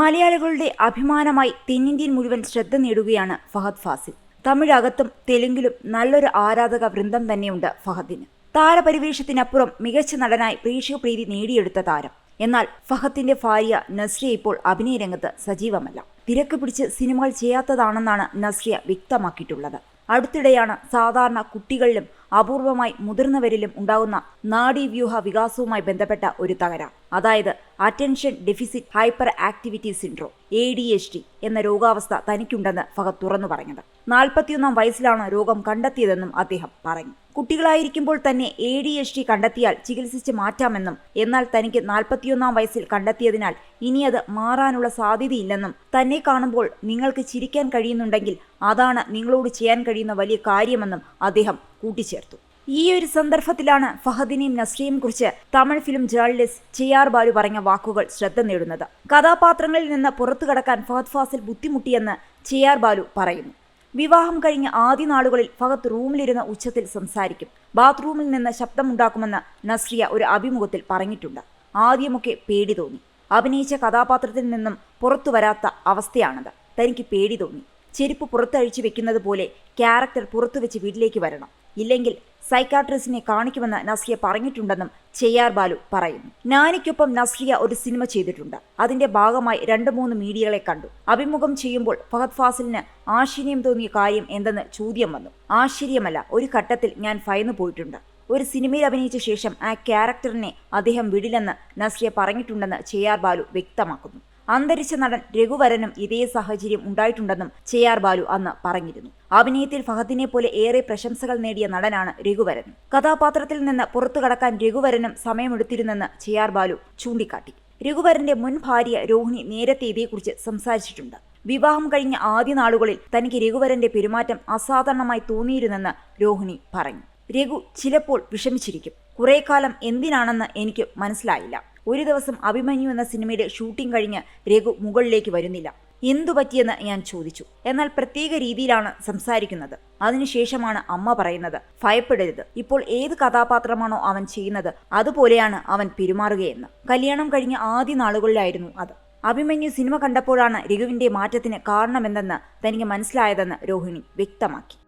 മലയാളികളുടെ അഭിമാനമായി തെന്നിന്ത്യൻ മുഴുവൻ ശ്രദ്ധ നേടുകയാണ് ഫഹദ് ഫാസിൽ. തമിഴകത്തും തെലുങ്കിലും നല്ലൊരു ആരാധക വൃന്ദം തന്നെയുണ്ട് ഫഹദിന്. താരപരിവേഷത്തിനപ്പുറം മികച്ച നടനായി പ്രേക്ഷക പ്രീതി നേടിയെടുത്ത താരം. എന്നാൽ ഫഹദിന്റെ ഭാര്യ നസ്രിയ ഇപ്പോൾ അഭിനയരംഗത്ത് സജീവമല്ല. തിരക്ക് പിടിച്ച് സിനിമകൾ ചെയ്യാത്തതാണെന്നാണ് നസ്രിയ വ്യക്തമാക്കിയിട്ടുള്ളത്. അടുത്തിടെയാണ് സാധാരണ കുട്ടികളിലും അപൂർവമായി മുതിർന്നവരിലും ഉണ്ടാകുന്ന നാഡീവ്യൂഹ വികാസവുമായി ബന്ധപ്പെട്ട ഒരു തകരാർ അതായത് attention deficit hyperactivity syndrome A D H D എന്ന രോഗാവസ്ഥ തനിക്കുണ്ടെന്ന് ഫഹദ് തുറന്നു പറഞ്ഞത്. നാൽപ്പത്തിയൊന്നാം വയസ്സിലാണ് രോഗം കണ്ടെത്തിയതെന്നും അദ്ദേഹം പറഞ്ഞു. കുട്ടികളായിരിക്കുമ്പോൾ തന്നെ എ ഡി എച്ച് ഡി കണ്ടെത്തിയാൽ ചികിത്സിച്ച് മാറ്റാമെന്നും എന്നാൽ തനിക്ക് നാൽപ്പത്തിയൊന്നാം വയസ്സിൽ കണ്ടെത്തിയതിനാൽ ഇനി അത് മാറാനുള്ള സാധ്യതയില്ലെന്നും തന്നെ കാണുമ്പോൾ നിങ്ങൾക്ക് ചിരിക്കാൻ കഴിയുന്നുണ്ടെങ്കിൽ അതാണ് നിങ്ങളോട് ചെയ്യാൻ കഴിയുന്ന വലിയ കാര്യമെന്നും അദ്ദേഹം കൂട്ടിച്ചേർത്തു. ഈ ഒരു സന്ദർഭത്തിലാണ് ഫഹദിനെയും നസ്രിയെയും കുറിച്ച് തമിഴ് ഫിലിം ജേർണലിസ്റ്റ് ചെയ്യാർ ബാലു പറഞ്ഞ വാക്കുകൾ ശ്രദ്ധ നേടുന്നത്. കഥാപാത്രങ്ങളിൽ നിന്ന് പുറത്തു കടക്കാൻ ഫഹദ് ഫാസിൽ ബുദ്ധിമുട്ടിയെന്ന് ചെയ്യാർ ബാലു പറയുന്നു. വിവാഹം കഴിഞ്ഞ ആദ്യ നാളുകളിൽ ഫഹദ് റൂമിലിരുന്ന ഉച്ചത്തിൽ സംസാരിക്കും. ബാത്റൂമിൽ നിന്ന് ശബ്ദമുണ്ടാക്കുമെന്ന് നസ്രിയ ഒരു അഭിമുഖത്തിൽ പറഞ്ഞിട്ടുണ്ട്. ആദ്യമൊക്കെ പേടി തോന്നി. അഭിനയിച്ച കഥാപാത്രത്തിൽ നിന്നും പുറത്തു വരാത്ത അവസ്ഥയാണത്. തനിക്ക് പേടി തോന്നി. ചെരുപ്പ് പുറത്തഴിച്ചു വെക്കുന്നത് പോലെ ക്യാരക്ടർ പുറത്തു വെച്ച് വീട്ടിലേക്ക് വരണം. ഇല്ലെങ്കിൽ സൈക്കാട്രിസ്റ്റിനെ കാണിക്കുമെന്ന് നസ്രിയ പറഞ്ഞിട്ടുണ്ടെന്നും ചെയ്യാർ ബാലു പറയുന്നു. നാനിക്കൊപ്പം നസ്രിയ ഒരു സിനിമ ചെയ്തിട്ടുണ്ട്. അതിന്റെ ഭാഗമായി രണ്ട് മൂന്ന് മീഡിയകളെ കണ്ടു. അഭിമുഖം ചെയ്യുമ്പോൾ ഫഹദ് ഫാസിലിന് ആശ്ചര്യം തോന്നിയ കാര്യം എന്തെന്ന് ചോദ്യം വന്നു. ആശ്ചര്യമല്ല ഒരു ഘട്ടത്തിൽ ഞാൻ ഭയന്നു പോയിട്ടുണ്ട്. ഒരു സിനിമയിൽ അഭിനയിച്ച ശേഷം ആ ക്യാരക്ടറിനെ അദ്ദേഹം വിടില്ലെന്ന് നസ്രിയ പറഞ്ഞിട്ടുണ്ടെന്ന് ചെയ്യാർ ബാലു വ്യക്തമാക്കുന്നു. അന്തരിച്ച നടൻ രഘുവരനും ഇതേ സാഹചര്യം ഉണ്ടായിട്ടുണ്ടെന്നും ചെയ്യാർ ബാലു അന്ന് പറഞ്ഞിരുന്നു. അഭിനയത്തിൽ ഫഹദിനെ പോലെ ഏറെ പ്രശംസകൾ നേടിയ നടനാണ് രഘുവരൻ. കഥാപാത്രത്തിൽ നിന്ന് പുറത്തു കടക്കാൻ രഘുവരനും സമയമെടുത്തിരുന്നെന്ന് ചെയ്യാർ ബാലു ചൂണ്ടിക്കാട്ടി. രഘുവരന്റെ മുൻ ഭാര്യ രോഹിണി നേരത്തെ ഇതേക്കുറിച്ച് സംസാരിച്ചിട്ടുണ്ട്. വിവാഹം കഴിഞ്ഞ ആദ്യ നാളുകളിൽ തനിക്ക് രഘുവരന്റെ പെരുമാറ്റം അസാധാരണമായി തോന്നിയിരുന്നെന്ന് രോഹിണി പറഞ്ഞു. രഘു ചിലപ്പോൾ വിഷമിച്ചിരിക്കും. കുറേ കാലം എന്തിനാണെന്ന് എനിക്ക് മനസ്സിലായില്ല. ഒരു ദിവസം അഭിമന്യു എന്ന സിനിമയുടെ ഷൂട്ടിംഗ് കഴിഞ്ഞ് രഘു മുകളിലേക്ക് വരുന്നില്ല. എന്തു പറ്റിയെന്ന് ഞാൻ ചോദിച്ചു. എന്നാൽ പ്രത്യേക രീതിയിലാണ് സംസാരിക്കുന്നത്. അതിനുശേഷമാണ് അമ്മ പറയുന്നത് ഭയപ്പെടരുത്. ഇപ്പോൾ ഏത് കഥാപാത്രമാണോ അവൻ ചെയ്യുന്നത് അതുപോലെയാണ് അവൻ പെരുമാറുകയെന്ന്. കല്യാണം കഴിഞ്ഞ ആദ്യ നാളുകളിലായിരുന്നു അത്. അഭിമന്യു സിനിമ കണ്ടപ്പോഴാണ് രഘുവിന്റെ മാറ്റത്തിന് കാരണമെന്തെന്ന് തനിക്ക് മനസ്സിലായതെന്ന് രോഹിണി വ്യക്തമാക്കി.